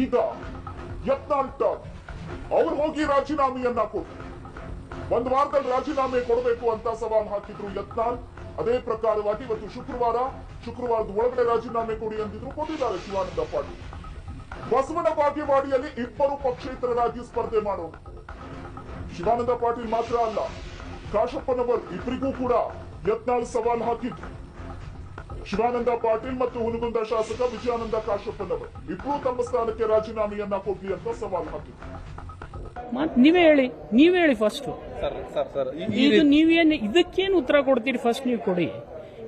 ಈಗ ಯತ್ನಾಳ್ ಅವ್ರು ಹೋಗಿ ರಾಜೀನಾಮೆಯನ್ನ ಕೊಟ್ಟು ಒಂದು ವಾರದಲ್ಲಿ ರಾಜೀನಾಮೆ ಕೊಡಬೇಕು ಅಂತ ಸವಾಲು ಹಾಕಿದ್ರು ಯತ್ನಾಳ್ ಅದೇ ಪ್ರಕಾರವಾಗಿ ಇವತ್ತು ಶುಕ್ರವಾರ, ಶುಕ್ರವಾರದ ಒಳಗಡೆ ರಾಜೀನಾಮೆ ಕೊಡಿ ಅಂದಿದ್ರು ಕೊಟ್ಟಿದ್ದಾರೆ ಶಿವಾನಂದ ಪಾಟೀಲ್. ಬಸವನ ಬಾಗೇವಾಡಿಯಲ್ಲಿ ಇಬ್ಬರು ಪಕ್ಷೇತರರಾಗಿ ಸ್ಪರ್ಧೆ ಮಾಡೋರು. ಶಿವಾನಂದ ಪಾಟೀಲ್ ಮಾತ್ರ ಅಲ್ಲ, ಕಾಶಪ್ಪನವರ್ ಇಬ್ಬರಿಗೂ ಕೂಡ ಯತ್ನಾಳ್ ಸವಾಲು ಹಾಕಿದ್ರು. ಶಿವಾನಂದ ಪಾಟೀಲ್ ಮತ್ತು ಹುನಗುಂದ ಶಾಸಕ ವಿಜಯಾನಂದ ಕಾಶಪ್ಪನವರು ಇಬ್ಬರು ತಮ್ಮ ಸ್ಥಾನಕ್ಕೆ ರಾಜೀನಾಮೆಯನ್ನ ಕೊಡ್ಲಿ ಅಂತ ಸವಾಲ್ ಹಾಕಿದ್ರು. ಮತ್ ನೀವೇ ಹೇಳಿ ನೀವೇ ಹೇಳಿ ಫಸ್ಟ್ ಸರ್ ಸರ್ ಸರ್. ಈ- ಈ ಇದು ನೀವೇನು ಇದಕ್ಕೇನು ಉತ್ತರ ಕೊಡ್ತೀರಿ ಫಸ್ಟ್ ನೀವು ಕೊಡಿ.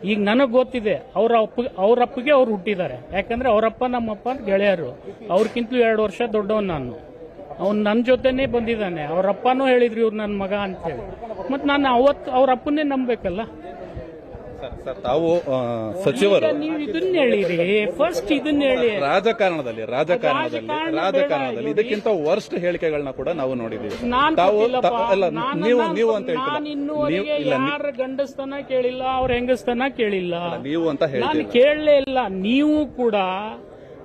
ಈಗ ನನಗೆ ಗೊತ್ತಿದೆ ಅವ್ರ ಅಪ್ಪ ಅವ್ರ ಅಪ್ಪಗೆ ಅವ್ರು ಹುಟ್ಟಿದ್ದಾರೆ. ಯಾಕಂದ್ರೆ ಅವರಪ್ಪ ನಮ್ಮಪ್ಪ ಗೆಳೆಯರು. ಅವ್ರಕ್ಕಿಂತಲೂ ಎರಡು ವರ್ಷ ದೊಡ್ಡವನ್ ನಾನು. ಅವ್ನು ನನ್ನ ಜೊತೆನೇ ಬಂದಿದ್ದಾನೆ. ಅವರಪ್ಪನೂ ಹೇಳಿದ್ರು ಇವ್ರು ನನ್ನ ಮಗ ಅಂತೇಳಿ. ಮತ್ತು ನಾನು ಅವತ್ತು ಅವರಪ್ಪನ್ನೇ ಅಪ್ಪನ್ನೇ ನಂಬಬೇಕಲ್ಲ? ಸರ್ ತಾವು ಸಚಿವರು. ನೀವು ಇದನ್ನ ಹೇಳಿರಿ. ಫಸ್ಟ್ ಇದನ್ನ ಹೇಳಿ. ರಾಜಕಾರಣದಲ್ಲಿ ರಾಜಕಾರಣದಲ್ಲಿ ರಾಜಕಾರಣ ರಾಜಕಾರಣದಲ್ಲಿ ಇದಕ್ಕಿಂತ ವರ್ಸ್ಟ್ ಹೇಳಿಕೆಗಳನ್ನ ಕೂಡ ನಾವು ನೋಡಿದ್ದೀವಿ ತಾವು ಅಲ್ಲ ನೀವು ನೀವು ಅಂತ ಯಾರ ಗಂಡಸ್ತನ ಕೇಳಿಲ್ಲ ಅವ್ರ ಹೆಂಗಸ್ತನ ಕೇಳಿಲ್ಲ. ನೀವು ಅಂತ ಹೇಳಿ ಕೇಳಲೇ ಇಲ್ಲ. ನೀವು ಕೂಡ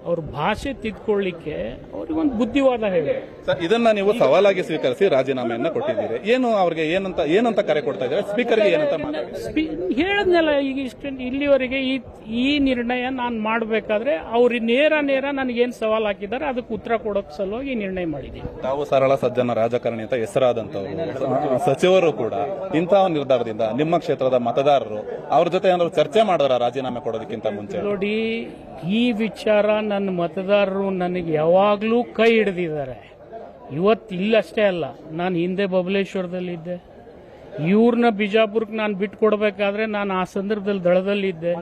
ಅವ್ರ ಭಾಷೆ ತಿದ್ಕೊಳ್ಳಿಕ್ಕೆ ಅವ್ರಿಗೊಂದು ಬುದ್ಧಿವಾದ ಹೇಳಿ. ಸರ್ ಇದನ್ನ ನೀವು ಸವಾಲಾಗಿ ಸ್ವೀಕರಿಸಿ ರಾಜೀನಾಮೆಯನ್ನ ಕೊಟ್ಟಿದ್ದೀರಿ. ಏನು ಅವ್ರಿಗೆ ಏನಂತ ಏನಂತ ಕರೆ ಕೊಡ್ತಾ ಇದ್ದಾರೆ? ಸ್ಪೀಕರ್ಗೆ ಏನಂತ ಹೇಳದ್ನೆಲ್ಲ ಈಗ ಇಷ್ಟ ಇಲ್ಲಿವರೆಗೆ ಈ ಈ ನಿರ್ಣಯ ನಾನು ಮಾಡಬೇಕಾದ್ರೆ ಅವ್ರಿಗೆ ನೇರ ನೇರ ನನಗೇನು ಸವಾಲ್ ಹಾಕಿದ್ದಾರೆ ಅದಕ್ಕೆ ಉತ್ತರ ಕೊಡೋಕ್ ಸಲುವಾಗಿ ನಿರ್ಣಯ ಮಾಡಿದ್ದೀನಿ. ತಾವು ಸರಳ ಸಜ್ಜನ ರಾಜಕಾರಣಿ ಅಂತ ಹೆಸರಾದಂತವರು. ಸಚಿವರು ಕೂಡ ಇಂತಹ ನಿರ್ಧಾರದಿಂದ ನಿಮ್ಮ ಕ್ಷೇತ್ರದ ಮತದಾರರು ಅವ್ರ ಜೊತೆ ಏನಾದ್ರು ಚರ್ಚೆ ಮಾಡಿದ್ರ ರಾಜೀನಾಮೆ ಕೊಡೋದಕ್ಕಿಂತ ಮುಂಚೆ? ನೋಡಿ ಈ ವಿಚಾರ ನನ್ನ ಮತದಾರರು ನನಗೆ ಯಾವಾಗಲೂ ಕೈ ಹಿಡಿದಿದ್ದಾರೆ. ಇವತ್ತು ಇಲ್ಲಷ್ಟೇ ಅಲ್ಲ. ನಾನು ಹಿಂದೆ ಬಬಲೇಶ್ವರದಲ್ಲಿದ್ದೆ. ಇವ್ರನ್ನ ಬಿಜಾಪುರಕ್ಕೆ ನಾನು ಬಿಟ್ಟು ಕೊಡಬೇಕಾದ್ರೆ ನಾನು ಆ ಸಂದರ್ಭದಲ್ಲಿ ದಳದಲ್ಲಿದ್ದೆ.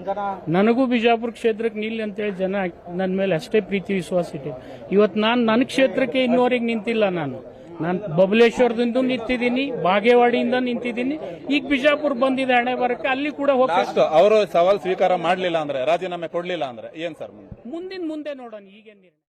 ನನಗೂ ಬಿಜಾಪುರ ಕ್ಷೇತ್ರಕ್ಕೆ ನಿಲ್ಲಿ ಅಂತೇಳಿ ಜನ ನನ್ನ ಮೇಲೆ ಅಷ್ಟೇ ಪ್ರೀತಿ ವಿಶ್ವಾಸ ಇಟ್ಟಿದ್ದೆ ಇವತ್ತು ನಾನು ನನ್ನ ಕ್ಷೇತ್ರಕ್ಕೆ ಇನ್ನೂವರೆಗೆ ನಿಂತಿಲ್ಲ ನಾನು. ನಾನು ಬಬಲೇಶ್ವರದಿಂದ ನಿಂತಿದ್ದೀನಿ ಬಾಗೇವಾಡಿಯಿಂದ ನಿಂತಿದ್ದೀನಿ. ಈಗ ಬಿಜಾಪುರ್ ಬಂದಿದೆ ಹಣೆ ಬರಕ್ಕೆ ಅಲ್ಲಿ ಕೂಡ ಹೋಗ್ತಾ ಲಾಸ್ಟ್ ಅವರು ಸವಾಲ್ ಸ್ವೀಕಾರ ಮಾಡಲಿಲ್ಲ ಅಂದ್ರೆ ರಾಜೀನಾಮೆ ಕೊಡ್ಲಿಲ್ಲ ಅಂದ್ರೆ ಏನ್ ಸರ್ ಮುಂದೆ? ಮುಂದಿನ ಮುಂದೆ ನೋಡೋಣ ಈಗೇನು